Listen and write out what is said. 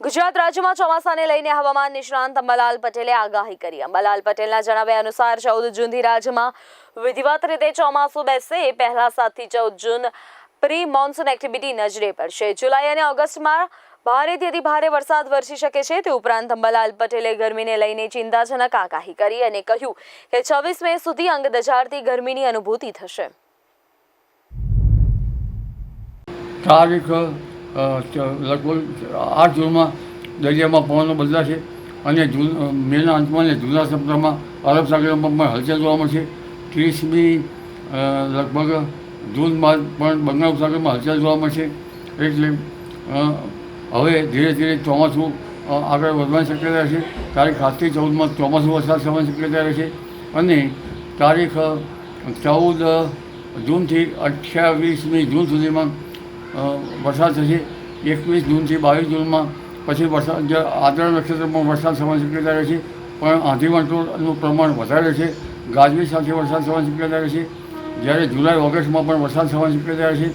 ગુજરાત રાજ્યમાં ચોમાસાને લઈને હવામાન નિષ્ણાંત અંબાલાલ પટેલે આગાહી કરી. અંબાલાલ પટેલના જણાવ્યા અનુસાર ચૌદ જૂનથી રાજ્યમાં વિધિવત રીતે ચોમાસું બેસશે. એ પહેલા સાતથી ચૌદ જૂન પ્રી મોન્સૂન એક્ટિવિટી નજરે પડશે. જુલાઈ અને ઓગસ્ટમાં ભારેથી અતિ ભારે વરસાદ વરસી શકે છે. તે ઉપરાંત અંબાલાલ પટેલે ગરમીને લઈને ચિંતાજનક આગાહી કરી અને કહ્યું કે છવ્વીસ મે સુધી અંગ દજાડતી ગરમીની અનુભૂતિ થશે. તારીખ લગભગ આઠ જૂનમાં દરિયામાં પવનો બદલાશે અને જૂન મેના અંતમાં જૂના સપ્તાહમાં અરબ સાગરમાં પણ હલચલ જોવા મળશે. ત્રીસમી લગભગ જૂન બાદ પણ બંગાળ ઉપસાગરમાં હલચલ જોવા મળશે. એટલે હવે ધીરે ધીરે ચોમાસું આગળ વધવાની શક્યતા રહેશે. તારીખ સાતથી ચૌદમાં ચોમાસું વરસાદ થવાની શક્યતા રહેશે. અને તારીખ ચૌદ જૂનથી અઠ્યાવીસમી જૂન સુધીમાં વરસાદ થશે. એકવીસ જૂનથી બાવીસ જૂનમાં, પછી વરસાદ, જે આદરા નક્ષત્રમાં વરસાદ થવાની શક્યતા રહેશે પણ આંધી વંટોળનું પ્રમાણ વધારે છે, ગાજવીજ સાથે વરસાદ થવાની શક્યતા રહેશે જ્યારે જુલાઈ ઓગસ્ટમાં પણ વરસાદ થવાની શક્યતા રહેશે